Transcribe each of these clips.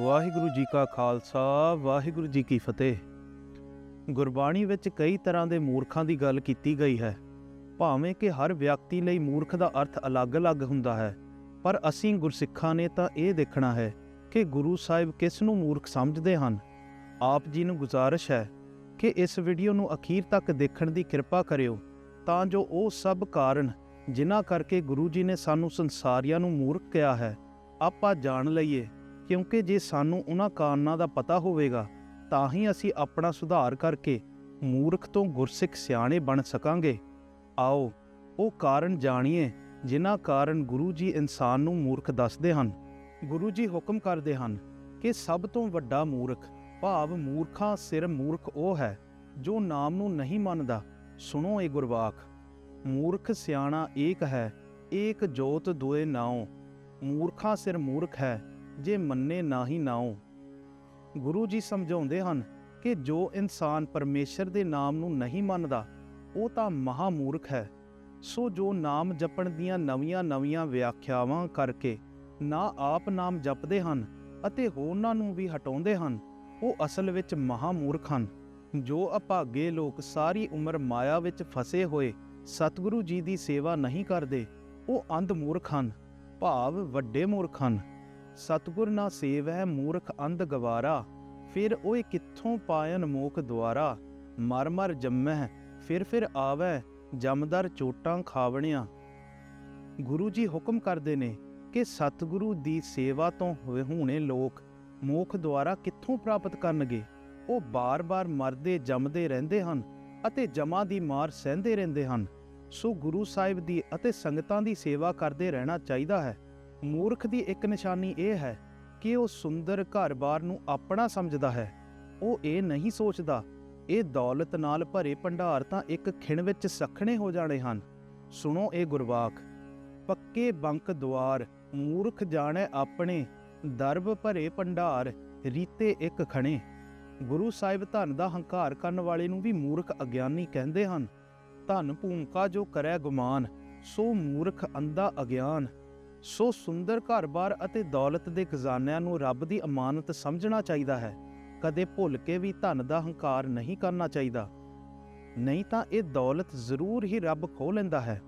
ਵਾਹਿਗੁਰੂ ਜੀ ਕਾ ਖਾਲਸਾ, ਵਾਹਿਗੁਰੂ ਜੀ ਕੀ ਫਤਿਹ। ਗੁਰਬਾਣੀ ਵਿੱਚ ਕਈ ਤਰ੍ਹਾਂ ਦੇ ਮੂਰਖਾਂ ਦੀ ਗੱਲ ਕੀਤੀ ਗਈ ਹੈ। ਭਾਵੇਂ ਕਿ ਹਰ ਵਿਅਕਤੀ ਲਈ ਮੂਰਖ ਦਾ ਅਰਥ ਅਲੱਗ-ਅਲੱਗ ਹੁੰਦਾ ਹੈ, ਪਰ ਅਸੀਂ ਗੁਰਸਿੱਖਾਂ ਨੇ ਤਾਂ ਇਹ ਦੇਖਣਾ ਹੈ ਕਿ ਗੁਰੂ ਸਾਹਿਬ ਕਿਸ ਨੂੰ ਮੂਰਖ ਸਮਝਦੇ ਹਨ। ਆਪ ਜੀ ਨੂੰ ਗੁਜ਼ਾਰਿਸ਼ ਹੈ ਕਿ ਇਸ ਵੀਡੀਓ ਨੂੰ ਅਖੀਰ ਤੱਕ ਦੇਖਣ ਦੀ ਕਿਰਪਾ ਕਰਿਓ, ਤਾਂ ਜੋ ਉਹ ਸਭ ਕਾਰਨ ਜਿਨ੍ਹਾਂ ਕਰਕੇ ਗੁਰੂ ਜੀ ਨੇ ਸਾਨੂੰ ਸੰਸਾਰੀਆਂ ਨੂੰ ਮੂਰਖ ਕਿਹਾ ਹੈ, ਆਪਾਂ ਜਾਣ ਲਈਏ। ਕਿਉਂਕਿ ਜੇ ਸਾਨੂੰ ਉਹਨਾਂ ਕਾਰਨਾਂ ਦਾ ਪਤਾ ਹੋਵੇਗਾ, ਤਾਂ ਹੀ ਅਸੀਂ ਆਪਣਾ ਸੁਧਾਰ ਕਰਕੇ ਮੂਰਖ ਤੋਂ ਗੁਰਸਿੱਖ ਸਿਆਣੇ ਬਣ ਸਕਾਂਗੇ। ਆਓ, ਉਹ ਕਾਰਨ ਜਾਣੀਏ, ਜਿਨ੍ਹਾਂ ਕਾਰਨ ਗੁਰੂ ਜੀ ਇਨਸਾਨ ਨੂੰ ਮੂਰਖ ਦੱਸਦੇ ਹਨ। ਗੁਰੂ ਜੀ ਹੁਕਮ ਕਰਦੇ ਹਨ ਕਿ ਸਭ ਤੋਂ ਵੱਡਾ ਮੂਰਖ, ਭਾਵ ਮੂਰਖਾਂ ਸਿਰ ਮੂਰਖ ਉਹ ਹੈ, ਜੋ ਨਾਮ ਨੂੰ ਨਹੀਂ ਮੰਨਦਾ। ਸੁਣੋ ਇਹ ਗੁਰਵਾਕ, ਮੂਰਖ ਸਿਆਣਾ ਏਕ ਹੈ, ਏਕ ਜੋਤ ਦੁਏ ਨਾਉ। ਮੂਰਖਾਂ ਸਿਰ ਮੂਰਖ ਹੈ ਜੇ ਮੰਨੇ ਨਾ ਨਾਹੀ ਨਾਉ। ਗੁਰੂ ਜੀ ਸਮਝਾਉਂਦੇ ਹਨ ਕਿ ਜੋ ਇਨਸਾਨ ਪਰਮੇਸ਼ਰ ਦੇ ਨਾਮ ਨੂੰ ਨਹੀਂ ਮੰਨਦਾ, ਉਹ ਤਾਂ ਮਹਾ ਮੂਰਖ ਹੈ। ਸੋ ਜੋ ਨਾਮ ਜਪਣ ਦੀਆਂ ਨਵੀਆਂ-ਨਵੀਆਂ ਵਿਆਖਿਆਵਾਂ ਕਰਕੇ ਨਾ ਆਪ ਨਾਮ ਜਪਦੇ ਹਨ ਅਤੇ ਹੋਰਨਾਂ ਨੂੰ ਵੀ ਹਟਾਉਂਦੇ ਹਨ, ਉਹ ਅਸਲ ਵਿੱਚ ਮਹਾ ਮੂਰਖ ਹਨ। ਜੋ ਅਭਾਗੇ ਲੋਕ ਸਾਰੀ ਉਮਰ ਮਾਇਆ ਵਿੱਚ ਫਸੇ ਹੋਏ ਸਤਿਗੁਰੂ ਜੀ ਦੀ ਸੇਵਾ ਨਹੀਂ ਕਰਦੇ, ਉਹ ਅੰਧ ਮੂਰਖ ਹਨ, ਭਾਵ ਵੱਡੇ ਮੂਰਖ ਹਨ। ਸਤਿਗੁਰ ਨਾ ਸੇਵੈ ਮੂਰਖ ਅੰਧ ਗਵਾਰਾ, ਫਿਰ ਓਏ ਕਿੱਥੋਂ ਪਾਇਨ ਮੋਖ ਦੁਆਰਾ? ਮਰ ਮਰ ਜੰਮੈ ਫਿਰ ਫਿਰ ਆਵੈ ਜਮਦਰ ਚੋਟਾਂ ਖਾਵਣਿਆ। ਗੁਰੂ ਜੀ ਹੁਕਮ ਕਰਦੇ ਨੇ ਕਿ ਸਤਿਗੁਰੂ ਦੀ ਸੇਵਾ ਤੋਂ ਹੋਏ ਹੋਣੇ ਲੋਕ ਮੋਖ ਦੁਆਰਾ ਕਿੱਥੋਂ ਪ੍ਰਾਪਤ ਕਰਨਗੇ? ਉਹ ਬਾਰ-ਬਾਰ ਮਰਦੇ, ਜੰਮਦੇ ਰਹਿੰਦੇ ਹਨ ਅਤੇ ਜਮਾ ਦੀ ਮਾਰ ਸਹਿੰਦੇ ਰਹਿੰਦੇ ਹਨ। ਸੋ ਗੁਰੂ ਸਾਹਿਬ ਦੀ ਅਤੇ ਸੰਗਤਾਂ ਦੀ ਸੇਵਾ ਕਰਦੇ ਰਹਿਣਾ ਚਾਹੀਦਾ ਹੈ। ਮੂਰਖ ਦੀ ਇੱਕ ਨਿਸ਼ਾਨੀ ਇਹ ਹੈ ਕਿ ਉਹ ਸੁੰਦਰ ਘਰ-ਬਾਰ ਨੂੰ ਆਪਣਾ ਸਮਝਦਾ ਹੈ। ਉਹ ਇਹ ਨਹੀਂ ਸੋਚਦਾ, ਇਹ ਦੌਲਤ ਨਾਲ ਭਰੇ ਭੰਡਾਰ ਤਾਂ ਇੱਕ ਖਿਣ ਵਿੱਚ ਸਖਣੇ ਹੋ ਜਾਣੇ ਹਨ। ਸੁਣੋ ਇਹ ਗੁਰਵਾਕ ਪੱਕੇ ਬੰਕ ਦੁਆਰ, ਮੂਰਖ ਜਾਣੈ ਆਪਣੇ, ਦਰਬ ਭਰੇ ਭੰਡਾਰ, ਰੀਤੇ ਇੱਕ ਖਣੇ। ਗੁਰੂ ਸਾਹਿਬ ਧਨ ਦਾ ਹੰਕਾਰ ਕਰਨ ਵਾਲੇ ਨੂੰ ਵੀ ਮੂਰਖ ਅਗਿਆਨੀ ਕਹਿੰਦੇ ਹਨ। ਧਨ ਭੂਮਕਾ ਜੋ ਕਰੈ ਗੁਮਾਨ, ਸੋ ਮੂਰਖ ਅੰਦਾ ਅਗਿਆਨ। ਸੋ ਸੁੰਦਰ ਘਰ-ਬਾਰ ਅਤੇ ਦੌਲਤ ਦੇ ਖਜ਼ਾਨਿਆਂ ਨੂੰ ਰੱਬ ਦੀ ਅਮਾਨਤ ਸਮਝਣਾ ਚਾਹੀਦਾ ਹੈ। ਕਦੇ ਭੁੱਲ ਕੇ ਵੀ ਧਨ ਦਾ ਹੰਕਾਰ ਨਹੀਂ ਕਰਨਾ ਚਾਹੀਦਾ। ਨਹੀਂ ਤਾਂ ਇਹ ਦੌਲਤ ਜ਼ਰੂਰ ਹੀ ਰੱਬ ਖੋ ਲੈਂਦਾ ਹੈ।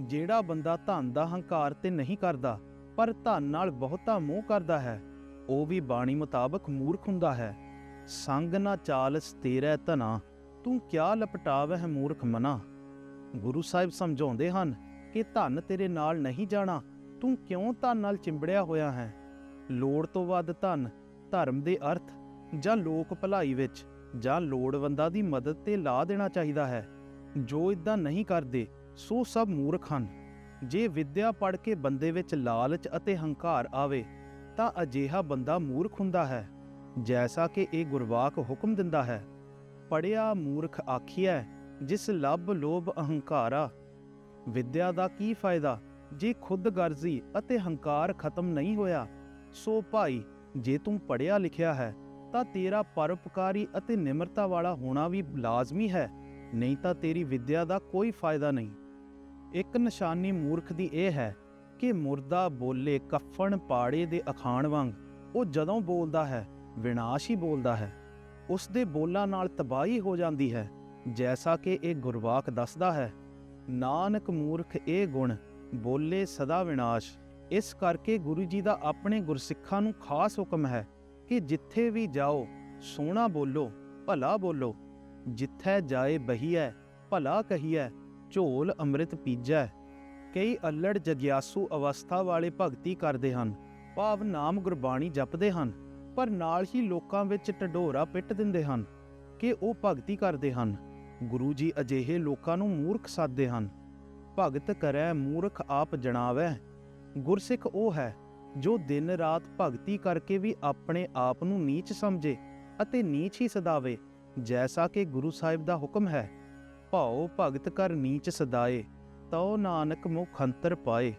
ਜਿਹੜਾ ਬੰਦਾ ਧਨ ਦਾ ਹੰਕਾਰ ਤੇ ਨਹੀਂ ਕਰਦਾ, ਪਰ ਧਨ ਨਾਲ ਬਹੁਤਾ ਮੋਹ ਕਰਦਾ ਹੈ, ਉਹ ਵੀ ਬਾਣੀ ਮੁਤਾਬਕ ਮੂਰਖ ਹੁੰਦਾ ਹੈ। ਸੰਗ ਨਾ ਚਾਲਸ ਤੇਰੇ ਧਨਾ, ਤੂੰ ਕਿਆ ਲਪਟਾਵਹਿ ਮੂਰਖ ਮਨਾ। ਗੁਰੂ ਸਾਹਿਬ ਸਮਝਾਉਂਦੇ ਹਨ ਕਿ ਧਨ ਤੇਰੇ ਨਾਲ ਨਹੀਂ ਜਾਣਾ ਤੂੰ ਕਿਉਂ ਧਨ ਨਾਲ ਚਿੰਬੜਿਆ ਹੋਇਆ ਹੈ? ਲੋੜ ਤੋਂ ਵੱਧ ਧਨ, ਧਰਮ ਦੇ ਅਰਥ ਜਾਂ ਲੋਕ ਭਲਾਈ ਵਿੱਚ ਜਾਂ ਲੋੜਵੰਦਾਂ ਦੀ ਮਦਦ ਤੇ ਲਾ ਦੇਣਾ ਚਾਹੀਦਾ ਹੈ। ਜੋ ਇਦਾਂ ਨਹੀਂ ਕਰਦੇ, ਸੋ ਸਭ ਮੂਰਖ ਹਨ। ਜੇ ਵਿਦਿਆ ਪੜ੍ਹ ਕੇ ਬੰਦੇ ਵਿੱਚ ਲਾਲਚ ਅਤੇ ਹੰਕਾਰ ਆਵੇ, ਤਾਂ ਅਜਿਹਾ ਬੰਦਾ ਮੂਰਖ ਹੁੰਦਾ ਹੈ, ਜੈਸਾ ਕਿ ਇਹ ਗੁਰਵਾਕ ਹੁਕਮ ਦਿੰਦਾ ਹੈ। ਪੜਿਆ ਮੂਰਖ ਆਖੀਐ, ਜਿਸ ਲੱਭ ਲੋਭ ਅਹੰਕਾਰਾ, ਵਿਦਿਆ ਦਾ ਕੀ ਫਾਇਦਾ? ਜੇ ਖੁਦਗਰਜ਼ੀ ਅਤੇ ਹੰਕਾਰ ਖਤਮ ਨਹੀਂ ਹੋਇਆ, ਸੋ ਭਾਈ, ਜੇ ਤੂੰ ਪੜਿਆ ਲਿਖਿਆ ਹੈ, ਤਾਂ ਤੇਰਾ ਪਰਉਪਕਾਰੀ ਅਤੇ ਨਿਮਰਤਾ ਵਾਲਾ ਹੋਣਾ ਵੀ ਲਾਜ਼ਮੀ ਹੈ, ਨਹੀਂ ਤਾਂ ਤੇਰੀ ਵਿਦਿਆ ਦਾ ਕੋਈ ਫਾਇਦਾ ਨਹੀਂ। ਇੱਕ ਨਿਸ਼ਾਨੀ ਮੂਰਖ ਦੀ ਇਹ ਹੈ ਕਿ ਮੁਰਦਾ ਬੋਲੇ ਕਫਨ ਪਾੜੇ ਦੇ ਅਖਾਣ ਵਾਂਗ, ਉਹ ਜਦੋਂ ਬੋਲਦਾ ਹੈ, ਵਿਨਾਸ਼ ਹੀ ਬੋਲਦਾ ਹੈ। ਉਸ ਦੇ ਬੋਲਾਂ ਨਾਲ ਤਬਾਹੀ ਹੋ ਜਾਂਦੀ ਹੈ, ਜੈਸਾ ਕਿ ਇਹ ਗੁਰਵਾਕ ਦੱਸਦਾ ਹੈ, ਨਾਨਕ ਮੂਰਖ ਇਹ ਗੁਣ ਬੋਲੇ ਸਦਾ ਵਿਨਾਸ਼। ਇਸ ਕਰਕੇ ਗੁਰੂ ਜੀ ਦਾ ਆਪਣੇ ਗੁਰਸਿੱਖਾਂ ਨੂੰ ਖਾਸ ਹੁਕਮ ਹੈ ਕਿ ਜਿੱਥੇ ਵੀ ਜਾਓ, ਸੋਹਣਾ ਬੋਲੋ, ਭਲਾ ਬੋਲੋ। ਜਿੱਥੈ ਜਾਏ ਬਹੀਐ, ਭਲਾ ਕਹੀਐ, ਝੋਲ ਅੰਮ੍ਰਿਤ ਪੀਜੈ। ਕਈ ਅਲੜ ਜਗਿਆਸੂ ਅਵਸਥਾ ਵਾਲੇ ਭਗਤੀ ਕਰਦੇ ਹਨ, ਭਾਵ ਨਾਮ ਗੁਰਬਾਣੀ ਜਪਦੇ ਹਨ, ਪਰ ਨਾਲ ਹੀ ਲੋਕਾਂ ਵਿੱਚ ਟਡੋਰਾ ਪਿੱਟ ਦਿੰਦੇ ਹਨ ਕਿ ਉਹ ਭਗਤੀ ਕਰਦੇ ਹਨ। ਗੁਰੂ ਜੀ ਅਜਿਹੇ ਲੋਕਾਂ ਨੂੰ ਮੂਰਖ ਸਾਧਦੇ ਹਨ। ਭਗਤ ਕਰੈ ਮੂਰਖ ਆਪ ਜਣਾਵੈ। ਗੁਰਸਿੱਖ ਉਹ ਹੈ ਜੋ ਦਿਨ ਰਾਤ ਭਗਤੀ ਕਰਕੇ ਵੀ ਆਪਣੇ ਆਪ ਨੂੰ ਨੀਚ ਸਮਝੇ ਅਤੇ ਨੀਚ ਹੀ ਸਦਾਵੇ, ਜੈਸਾ ਕਿ ਗੁਰੂ ਸਾਹਿਬ ਦਾ ਹੁਕਮ ਹੈ। ਭਾਉ ਭਗਤ ਕਰ ਨੀਚ ਸਦਾਏ, ਤਉ ਨਾਨਕ ਮੁਖ ਅੰਤਰ ਪਾਏ।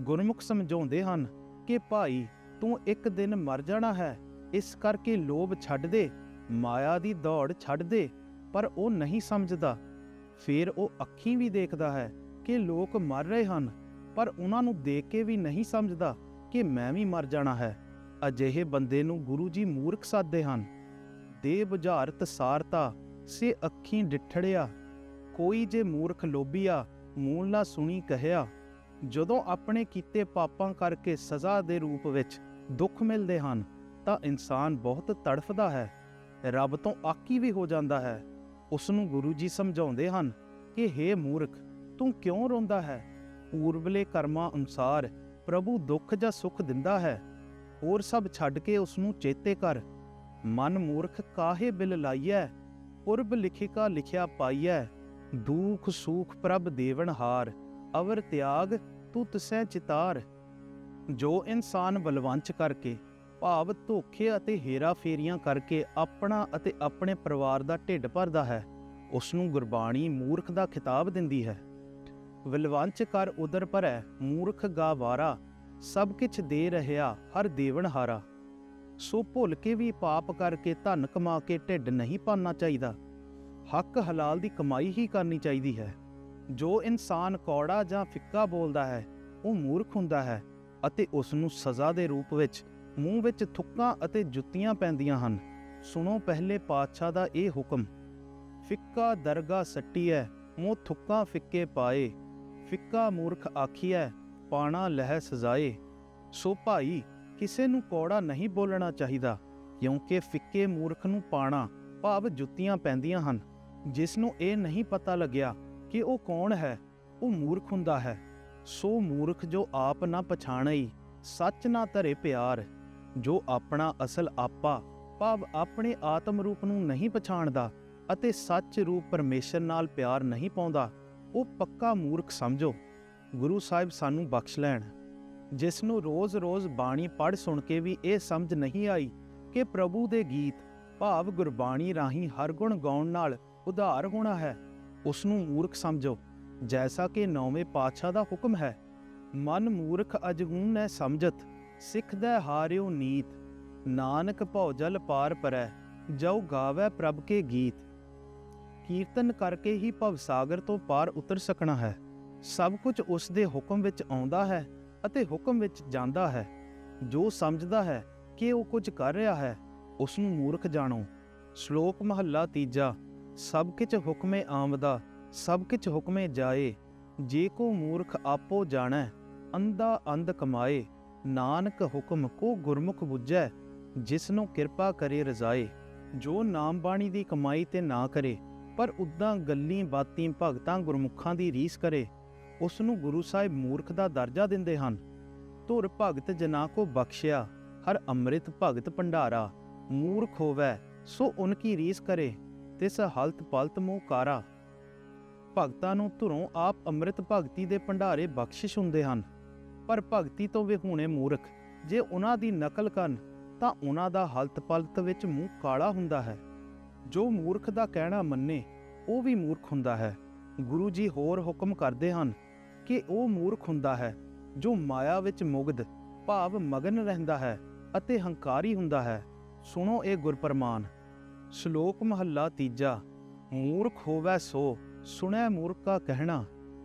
ਗੁਰਮੁਖ ਸਮਝਾਉਂਦੇ ਹਨ ਕਿ ਭਾਈ, ਤੂੰ ਇੱਕ ਦਿਨ ਮਰ ਜਾਣਾ ਹੈ, ਇਸ ਕਰਕੇ ਲੋਭ ਛੱਡ ਦੇ, ਮਾਇਆ ਦੀ ਦੌੜ ਛੱਡ ਦੇ, ਪਰ ਉਹ ਨਹੀਂ ਸਮਝਦਾ। ਫਿਰ ਉਹ ਅੱਖੀਂ ਵੀ ਦੇਖਦਾ ਹੈ ਕਿ ਲੋਕ ਮਰ ਰਹੇ ਹਨ, ਪਰ ਉਹਨਾਂ ਨੂੰ ਦੇਖ ਕੇ ਵੀ ਨਹੀਂ ਸਮਝਦਾ ਕਿ ਮੈਂ ਵੀ ਮਰ ਜਾਣਾ ਹੈ। ਅਜਿਹੇ ਬੰਦੇ ਨੂੰ ਗੁਰੂ ਜੀ ਮੂਰਖ ਸਾਧਦੇ ਹਨ। ਦੇ ਬੁਝਾਰਤ ਸਾਰਤਾ ਸੇ ਅੱਖੀਂ ਡਿਠੜਿਆ। ਕੋਈ ਜੇ ਮੂਰਖ ਲੋਭੀਆ, ਮੂਲ ਨਾ ਸੁਣੀ ਕਹਿਆ। ਜਦੋਂ ਆਪਣੇ ਕੀਤੇ ਪਾਪਾਂ ਕਰਕੇ ਸਜ਼ਾ ਦੇ ਰੂਪ ਵਿੱਚ ਦੁੱਖ ਮਿਲਦੇ ਹਨ, ਤਾਂ ਇਨਸਾਨ ਬਹੁਤ ਤੜਫਦਾ ਹੈ। ਰੱਬ ਤੋਂ ਆਕੀ ਵੀ ਹੋ ਜਾਂਦਾ ਹੈ। ਉਸ ਨੂੰ ਗੁਰੂ ਜੀ ਸਮਝਾਉਂਦੇ ਹਨ ਕਿ हे ਮੂਰਖ ਤੂੰ ਕਿਉਂ ਰੋਂਦਾ ਹੈ? ਪੂਰਬਲੇ ਕਰਮਾਂ ਅਨੁਸਾਰ ਪ੍ਰਭੂ ਦੁੱਖ ਜਾਂ ਸੁੱਖ ਦਿੰਦਾ ਹੈ। ਹੋਰ ਸਭ ਛੱਡ ਕੇ ਉਸ ਨੂੰ ਚੇਤੇ ਕਰ। ਮਨ ਮੂਰਖ ਕਾਹੇ ਬਿਲ ਲਾਈਐ? ਪੁਰਬ ਲਿਖਿਕਾ ਲਿਖਿਆ ਪਾਈਐ। ਦੁਖ ਸੂਖ ਪ੍ਰਭ ਦੇਵਨ ਹਾਰ, ਅਵਰ ਤਿਆਗ ਤੂੰ ਤਸੈ ਚਿਤਾਰ। ਜੋ ਇਨਸਾਨ ਬਲਵੰਚ ਕਰਕੇ, ਭਾਵ ਧੋਖੇ ਅਤੇ ਹੇਰਾ ਫੇਰੀਆਂ ਕਰਕੇ ਆਪਣਾ ਅਤੇ ਆਪਣੇ ਪਰਿਵਾਰ ਦਾ ਢਿੱਡ ਭਰਦਾ ਹੈ ਉਸ ਨੂੰ ਗੁਰਬਾਣੀ ਮੂਰਖ ਦਾ ਖਿਤਾਬ ਦਿੰਦੀ ਹੈ। ਵਿਲਵੰਚ ਕਰ ਉਦਰ ਭਰੈ ਮੂਰਖ ਗਾਵਾਰਾ ਸਭ ਕਿਛ ਦੇ ਰਹਿਆ ਹਰ ਦੇਵਨ ਹਾਰਾ। ਸੋ ਭੁੱਲ ਕੇ ਵੀ ਪਾਪ ਕਰਕੇ ਧਨ ਕਮਾ ਕੇ ਢਿੱਡ ਨਹੀਂ ਪਾਣਾ ਚਾਹੀਦਾ। ਹੱਕ ਹਲਾਲ ਦੀ ਕਮਾਈ ਹੀ ਕਰਨੀ ਚਾਹੀਦੀ ਹੈ। ਜੋ ਇਨਸਾਨ ਕੌੜਾ ਜਾਂ ਫਿੱਕਾ ਬੋਲਦਾ ਹੈ, ਉਹ ਮੂਰਖ ਹੁੰਦਾ ਹੈ ਅਤੇ ਉਸ ਨੂੰ ਸਜ਼ਾ ਦੇ ਰੂਪ ਵਿੱਚ ਮੂੰਹ ਵਿੱਚ ਥੁੱਕਾਂ ਅਤੇ ਜੁੱਤੀਆਂ ਪੈਂਦੀਆਂ ਹਨ। ਸੁਣੋ ਪਹਿਲੇ ਪਾਤਸ਼ਾਹ ਦਾ ਇਹ ਹੁਕਮ, ਫਿੱਕਾ ਦਰਗਾ ਹੈ ਮੂੰਹ ਥੁੱਕਾਂ ਫਿੱਕੇ ਪਾਏ ਫਿੱਕਾ ਮੂਰਖ ਆਖੀਐ, ਪਾਣਾ ਲਹਿ ਸਜ਼ਾਏ। ਸੋ ਭਾਈ, ਕਿਸੇ ਨੂੰ ਕੌੜਾ ਨਹੀਂ ਬੋਲਣਾ ਚਾਹੀਦਾ, ਕਿਉਂਕਿ ਫਿੱਕੇ ਮੂਰਖ ਨੂੰ ਪਾਣਾ ਭਾਵ ਜੁੱਤੀਆਂ ਪੈਂਦੀਆਂ ਹਨ। ਜਿਸ ਨੂੰ ਇਹ ਨਹੀਂ ਪਤਾ ਲੱਗਿਆ ਕਿ ਉਹ ਕੌਣ ਹੈ, ਉਹ ਮੂਰਖ ਹੁੰਦਾ ਹੈ। ਸੋ ਮੂਰਖ ਜੋ ਆਪ ਨਾ ਪਛਾਣਈ, ਸੱਚ ਨਾ ਧਰੇ ਪਿਆਰ। ਜੋ ਆਪਣਾ ਅਸਲ ਆਪਾ ਭਾਵ ਆਪਣੇ ਆਤਮ ਰੂਪ ਨੂੰ ਨਹੀਂ ਪਛਾਣਦਾ ਅਤੇ ਸੱਚ ਰੂਪ ਪਰਮੇਸ਼ਰ ਨਾਲ ਪਿਆਰ ਨਹੀਂ ਪਾਉਂਦਾ ਉਹ ਪੱਕਾ ਮੂਰਖ ਸਮਝੋ। ਗੁਰੂ ਸਾਹਿਬ ਸਾਨੂੰ ਬਖਸ਼ ਲੈਣ। ਜਿਸ ਨੂੰ ਰੋਜ਼-ਰੋਜ਼ ਬਾਣੀ ਪੜ੍ਹ ਸੁਣ ਕੇ ਵੀ ਇਹ ਸਮਝ ਨਹੀਂ ਆਈ ਕਿ ਪ੍ਰਭੂ ਦੇ ਗੀਤ ਭਾਵ ਗੁਰਬਾਣੀ ਰਾਹੀਂ ਹਰ ਗੁਣ ਗਾਉਣ ਨਾਲ ਉਧਾਰ ਹੋਣਾ ਹੈ, ਉਸ ਨੂੰ ਮੂਰਖ ਸਮਝੋ, ਜੈਸਾ ਕਿ ਨੌਵੇਂ ਪਾਤਸ਼ਾਹ ਦਾ ਹੁਕਮ ਹੈ। ਮਨ ਮੂਰਖ ਅਜਹੂਨ ਨੈ ਸਮਝਤ ਸਿੱਖਦਾ ਹਾਰਿਓ ਨੀਤ। ਨਾਨਕ ਭਉ ਜਲ ਪਾਰ ਪਰੈ, ਜਉ ਗਾਵੇ ਪ੍ਰਭ ਕੇ ਗੀਤ। ਕੀਰਤਨ ਕਰਕੇ ਹੀ ਭਵ ਸਾਗਰ ਤੋਂ ਪਾਰ ਉਤਰ ਸਕਣਾ ਹੈ। ਸਭ ਕੁਝ ਉਸ ਦੇ ਹੁਕਮ ਵਿੱਚ ਆਉਂਦਾ ਹੈ ਅਤੇ ਹੁਕਮ ਵਿੱਚ ਜਾਂਦਾ ਹੈ। ਜੋ ਸਮਝਦਾ ਹੈ ਕਿ ਉਹ ਕੁਝ ਕਰ ਰਿਹਾ ਹੈ ਉਸ ਨੂੰ ਮੂਰਖ ਜਾਣੋ। ਸ਼ਲੋਕ ਮਹੱਲਾ ਤੀਜਾ, ਸਭ ਕਿਛ ਹੁਕਮੇ ਆਮਦਾ, ਸਭ ਕਿਛ ਹੁਕਮੇ ਜਾਏ। ਜੇ ਕੋ ਮੂਰਖ ਆਪੋ ਜਾਣੈ, ਅੰਧਾ ਅੰਧ ਕਮਾਏ। ਨਾਨਕ ਹੁਕਮ ਕੋ ਗੁਰਮੁਖ ਬੁੱਝੈ ਜਿਸ ਨੂੰ ਕਿਰਪਾ ਕਰੇ ਰਜ਼ਾਏ। ਜੋ ਨਾਮ ਬਾਣੀ ਦੀ ਕਮਾਈ ਤੇ ਨਾ ਕਰੇ ਪਰ ਉਦਾਂ ਗੱਲੀ ਬਾਤੀ ਭਗਤਾਂ ਗੁਰਮੁਖਾਂ ਦੀ ਰੀਸ ਕਰੇ ਉਸ ਨੂੰ ਗੁਰੂ ਸਾਹਿਬ ਮੂਰਖ ਦਾ ਦਰਜਾ ਦਿੰਦੇ ਹਨ। ਧੁਰ ਭਗਤ ਜਨਾ ਕੋ ਬਖਸ਼ਿਆ, ਹਰ ਅੰਮ੍ਰਿਤ ਭਗਤ ਭੰਡਾਰਾ, ਮੂਰਖ ਹੋਵੇ, ਸੋ ਉਨਕੀ ਰੀਸ ਕਰੇ, ਤਿਸ ਹਲਤ ਪਲਤ ਮੂਹ ਕਾਰਾ। ਭਗਤਾਂ ਨੂੰ ਧੁਰੋਂ ਆਪ ਅੰਮ੍ਰਿਤ ਭਗਤੀ ਦੇ ਭੰਡਾਰੇ ਬਖਸ਼ਿਸ਼ ਹੁੰਦੇ ਹਨ। ਪਰ ਭਗਤੀ ਤੋਂ ਵਿਹੂਣੇ ਮੂਰਖ, ਜੇ ਉਹਨਾਂ ਦੀ ਨਕਲ ਕਰਨ, ਤਾਂ ਉਹਨਾਂ ਦਾ ਹਲਤ ਪਲਤ ਵਿੱਚ ਮੂੰਹ ਕਾਲਾ ਹੁੰਦਾ ਹੈ। ਜੋ ਮੂਰਖ ਦਾ ਕਹਿਣਾ ਮੰਨੇ, ਉਹ ਵੀ ਮੂਰਖ ਹੁੰਦਾ ਹੈ। ਗੁਰੂ ਜੀ ਹੋਰ ਹੁਕਮ ਕਰਦੇ ਹਨ ਕਿ ਉਹ ਮੂਰਖ ਹੁੰਦਾ ਹੈ, ਜੋ ਮਾਇਆ ਵਿੱਚ ਮੁਗਧ, ਭਾਵ ਮਗਨ ਰਹਿੰਦਾ ਹੈ ਅਤੇ ਹੰਕਾਰੀ ਹੁੰਦਾ ਹੈ। ਸੁਣੋ ਇਹ ਗੁਰਪਰਮਾਨ, ਸ਼ਲੋਕ ਮਹੱਲਾ ਤੀਜਾ, ਮੂਰਖ ਹੋਵੈ ਸੋ, ਸੁਣੈ ਮੂਰਖ ਕਾ ਕਹਿਣਾ,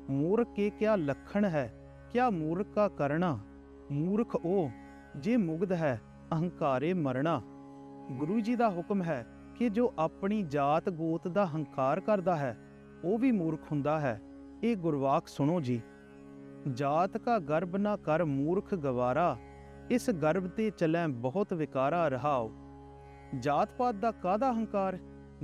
ਮੂਰਖ ਕੇ ਕਿਆ ਲਖਣ ਹੈ, ਕਿਆ ਮੂਰਖ ਕਾ ਕਰਨਾ ਮੂਰਖ ਉਹ, ਜੇ ਮੁਗਧ ਹੈ, ਅਹੰਕਾਰੇ ਮਰਣਾ। ਗੁਰੂ ਜੀ ਦਾ ਹੁਕਮ ਹੈ ਕਿ ਜੋ ਆਪਣੀ ਜਾਤ ਗੋਤ ਦਾ ਹੰਕਾਰ ਕਰਦਾ ਹੈ, ਉਹ ਵੀ ਮੂਰਖ ਹੁੰਦਾ ਹੈ। ਇਹ ਗੁਰਵਾਕ ਸੁਣੋ ਜੀ। ਜਾਤ ਕਾ ਗਰਭ ਨਾ ਕਰ ਮੂਰਖ ਗਵਾਰਾ, ਇਸ ਗਰਭ ਤੇ ਚਲੈ ਬਹੁਤ ਵਿਕਾਰਾ ਰਹਾਓ ਜਾਤ ਪਾਤ ਦਾ ਕਾਹਦਾ ਹੰਕਾਰ?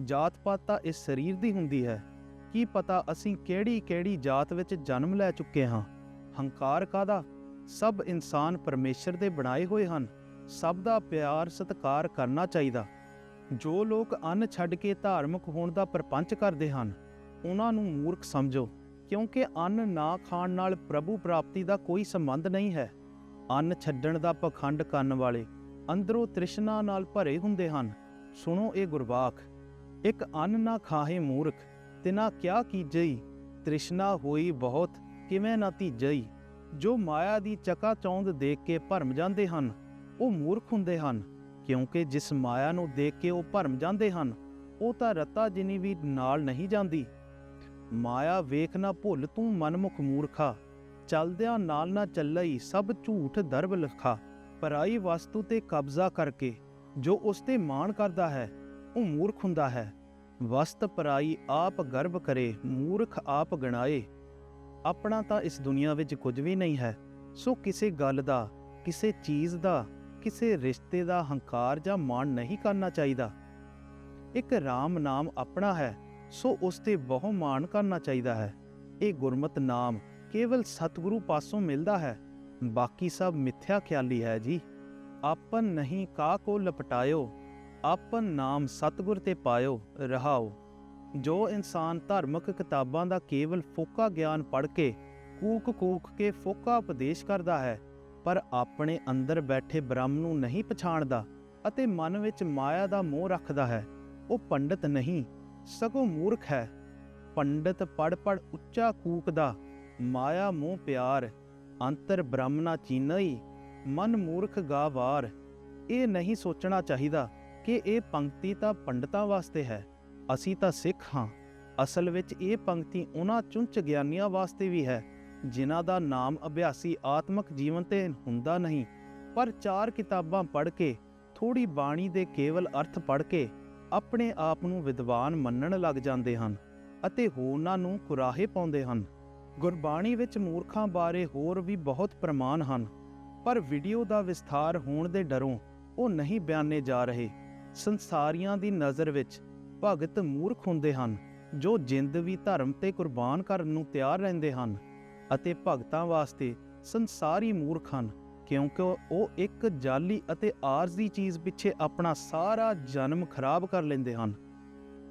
ਜਾਤ ਪਾਤ ਤਾਂ ਇਸ ਸਰੀਰ ਦੀ ਹੁੰਦੀ ਹੈ। ਕੀ ਪਤਾ ਅਸੀਂ ਕਿਹੜੀ ਕਿਹੜੀ ਜਾਤ ਵਿੱਚ ਜਨਮ ਲੈ ਚੁੱਕੇ ਹਾਂ? ਹੰਕਾਰ ਕਾਹਦਾ? ਸਭ ਇਨਸਾਨ ਪਰਮੇਸ਼ਰ ਦੇ ਬਣਾਏ ਹੋਏ ਹਨ। ਸਭ ਦਾ ਪਿਆਰ ਸਤਿਕਾਰ ਕਰਨਾ ਚਾਹੀਦਾ। ਜੋ ਲੋਕ ਅੰਨ ਛੱਡ ਕੇ ਧਾਰਮਿਕ ਹੋਣ ਦਾ ਪ੍ਰਪੰਚ ਕਰਦੇ ਹਨ, ਉਹਨਾਂ ਨੂੰ ਮੂਰਖ ਸਮਝੋ, ਕਿਉਂਕਿ ਅੰਨ ਨਾ ਖਾਣ ਨਾਲ ਪ੍ਰਭੂ ਪ੍ਰਾਪਤੀ ਦਾ ਕੋਈ ਸੰਬੰਧ ਨਹੀਂ ਹੈ। ਅੰਨ ਛੱਡਣ ਦਾ ਪਖੰਡ ਕਰਨ ਵਾਲੇ ਅੰਦਰੋਂ ਤ੍ਰਿਸ਼ਨਾ ਨਾਲ ਭਰੇ ਹੁੰਦੇ ਹਨ। ਸੁਣੋ ਇਹ ਗੁਰਬਾਖ, ਇੱਕ ਅੰਨ ਨਾ ਖਾਹੇ ਮੂਰਖ ਤਿਨਾ ਕਿਆ ਕੀਜਈ? ਤ੍ਰਿਸ਼ਨਾ ਹੋਈ ਬਹੁਤ, ਕਿਵੇਂ ਨਾ ਧੀਜਈ? ਜੋ ਮਾਇਆ ਦੀ ਚਕਾ ਚੌਂਦ ਦੇਖ ਕੇ ਭਰਮ ਜਾਂਦੇ ਹਨ, ਉਹ ਮੂਰਖ ਹੁੰਦੇ ਹਨ। ਕਿਉਂਕਿ ਜਿਸ ਮਾਇਆ ਨੂੰ ਦੇਖ ਕੇ ਉਹ ਭਰਮ ਜਾਂਦੇ ਹਨ, ਉਹ ਤਾਂ ਰਤਾ ਜਿਨੀ ਵੀ ਨਾਲ ਨਹੀਂ ਜਾਂਦੀ। ਮਾਇਆ ਵੇਖ ਨਾ ਭੁੱਲ ਤੂੰ ਮਨਮੁਖ ਮੂਰਖਾ, ਚਲਦਿਆਂ ਨਾਲ ਨਾ ਚੱਲਈ ਸਭ ਝੂਠ ਦਰਬ ਲਖਾ। ਪਰਾਈ ਵਸਤੂ ਤੇ ਕਬਜ਼ਾ ਕਰਕੇ ਜੋ ਉਸ ਤੇ ਮਾਣ ਕਰਦਾ ਹੈ, ਉਹ ਮੂਰਖ ਹੁੰਦਾ ਹੈ। ਵਸਤ ਪਰਾਈ ਆਪ ਗਰਭ ਕਰੇ, ਮੂਰਖ ਆਪ ਗਣਾਏ। ਆਪਣਾ ਤਾਂ ਇਸ ਦੁਨੀਆ ਵਿੱਚ ਕੁਝ ਵੀ ਨਹੀਂ ਹੈ, ਸੋ ਕਿਸੇ ਗੱਲ ਦਾ, ਕਿਸੇ ਚੀਜ਼ ਦਾ ਕਿਸੇ ਰਿਸ਼ਤੇ ਦਾ ਹੰਕਾਰ ਜਾਂ ਮਾਣ ਨਹੀਂ ਕਰਨਾ ਚਾਹੀਦਾ। ਇੱਕ RAM ਨਾਮ ਆਪਣਾ ਹੈ, ਸੋ ਉਸ ਤੇ ਬਹੁ ਮਾਣ ਕਰਨਾ ਚਾਹੀਦਾ ਹੈ। ਇਹ ਗੁਰਮਤ ਨਾਮ ਕੇਵਲ ਸਤਿਗੁਰੂ ਪਾਸੋਂ ਮਿਲਦਾ ਹੈ। ਬਾਕੀ ਸਭ ਮਿੱਥਿਆ ਖਿਆਲੀ ਹੈ ਜੀ। ਆਪਨ ਨਹੀਂ ਕਾ ਕੋ ਲਪਟਾਇਓ, ਆਪਨ ਨਾਮ ਸਤਿਗੁਰ ਤੇ ਪਾਇਓ, ਰਹਾਓ। ਜੋ ਇਨਸਾਨ ਧਾਰਮਿਕ ਕਿਤਾਬਾਂ ਦਾ ਕੇਵਲ ਫੋਕਾ ਗਿਆਨ ਪੜ੍ਹ ਕੇ ਕੂਕ ਕੂਕ ਕੇ ਫੋਕਾ ਉਪਦੇਸ਼ ਕਰਦਾ ਹੈ ਪਰ ਆਪਣੇ ਅੰਦਰ ਬੈਠੇ ਬ੍ਰਹਮ ਨੂੰ ਨਹੀਂ ਪਛਾਣਦਾ ਅਤੇ ਮਨ ਵਿੱਚ ਮਾਇਆ ਦਾ ਮੋਹ ਰੱਖਦਾ ਹੈ। ਉਹ ਪੰਡਤ ਨਹੀਂ, ਸਗੋਂ ਮੂਰਖ ਹੈ। ਪੰਡਤ ਪੜ ਪੜ ਉੱਚਾ ਕੂਕਦਾ, ਮਾਇਆ ਮੋਹ ਪਿਆਰ, ਅੰਤਰ ਬ੍ਰਹਮ ਨਾ ਚੀਨਈ, ਮਨ ਮੂਰਖ ਗਾਵਾਰ ਇਹ ਨਹੀਂ ਸੋਚਣਾ ਚਾਹੀਦਾ ਕਿ ਇਹ ਪੰਕਤੀ ਤਾਂ ਪੰਡਤਾਂ ਵਾਸਤੇ ਹੈ। ਅਸੀਂ ਤਾਂ ਸਿੱਖ ਹਾਂ। ਅਸਲ ਵਿੱਚ ਇਹ ਪੰਕਤੀ ਉਹਨਾਂ ਚੁੰਚ ਗਿਆਨੀਆਂ ਵਾਸਤੇ ਵੀ ਹੈ। ਜਿਨ੍ਹਾਂ ਦਾ ਨਾਮ ਅਭਿਆਸੀ ਆਤਮਿਕ ਜੀਵਨ ਤੇ ਹੁੰਦਾ ਨਹੀਂ, ਪਰ ਚਾਰ ਕਿਤਾਬਾਂ ਪੜ੍ਹ ਕੇ ਥੋੜੀ ਬਾਣੀ ਦੇ ਕੇਵਲ ਅਰਥ ਪੜ੍ਹ ਕੇ, ਆਪਣੇ ਆਪ ਨੂੰ ਵਿਦਵਾਨ ਮੰਨਣ ਲੱਗ ਜਾਂਦੇ ਹਨ ਅਤੇ ਹੋਰਨਾਂ ਨੂੰ ਕੁਰਾਹੇ ਪਾਉਂਦੇ ਹਨ। ਗੁਰਬਾਣੀ ਵਿੱਚ ਮੂਰਖਾਂ ਬਾਰੇ ਹੋਰ ਵੀ ਬਹੁਤ ਪ੍ਰਮਾਣ ਹਨ, ਪਰ ਵੀਡੀਓ ਦਾ ਵਿਸਥਾਰ ਹੋਣ ਦੇ ਡਰੋਂ ਉਹ ਨਹੀਂ ਬਿਆਨੇ ਜਾ ਰਹੇ। ਸੰਸਾਰੀਆਂ ਦੀ ਨਜ਼ਰ ਵਿੱਚ ਭਗਤ ਮੂਰਖ ਹੁੰਦੇ ਹਨ, ਜੋ ਜਿੰਦ ਵੀ ਧਰਮ ਤੇ ਕੁਰਬਾਨ ਕਰਨ ਨੂੰ ਤਿਆਰ ਰਹਿੰਦੇ ਹਨ। ਅਤੇ ਭਗਤਾਂ ਵਾਸਤੇ ਸੰਸਾਰੀ ਮੂਰਖ ਹਨ, ਕਿਉਂਕਿ ਉਹ ਇੱਕ ਜਾਲੀ ਅਤੇ ਆਰਜ਼ੀ ਚੀਜ਼ ਪਿੱਛੇ ਆਪਣਾ ਸਾਰਾ ਜਨਮ ਖਰਾਬ ਕਰ ਲੈਂਦੇ ਹਨ।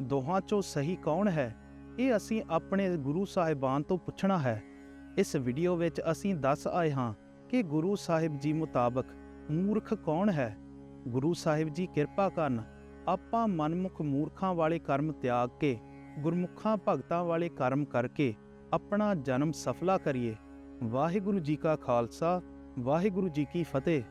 ਦੋਹਾਂ ਚੋਂ ਸਹੀ ਕੌਣ ਹੈ? ਇਹ ਅਸੀਂ ਆਪਣੇ ਗੁਰੂ ਸਾਹਿਬਾਨ ਤੋਂ ਪੁੱਛਣਾ ਹੈ। ਇਸ ਵੀਡੀਓ ਵਿੱਚ ਅਸੀਂ ਦੱਸ ਆਏ ਹਾਂ ਕਿ ਗੁਰੂ ਸਾਹਿਬ ਜੀ ਮੁਤਾਬਕ ਮੂਰਖ ਕੌਣ ਹੈ? ਗੁਰੂ ਸਾਹਿਬ ਜੀ ਕਿਰਪਾ ਕਰਨ, ਆਪਾਂ ਮਨਮੁਖ ਮੂਰਖਾਂ ਵਾਲੇ ਕਰਮ ਤਿਆਗ ਕੇ, ਗੁਰਮੁਖਾਂ ਭਗਤਾਂ ਵਾਲੇ ਕਰਮ ਕਰਕੇ ਆਪਣਾ ਜਨਮ ਸਫਲਾ ਕਰੀਏ। ਵਾਹਿਗੁਰੂ ਜੀ ਕਾ ਖਾਲਸਾ ਵਾਹਿਗੁਰੂ ਜੀ ਕੀ ਫਤਿਹ।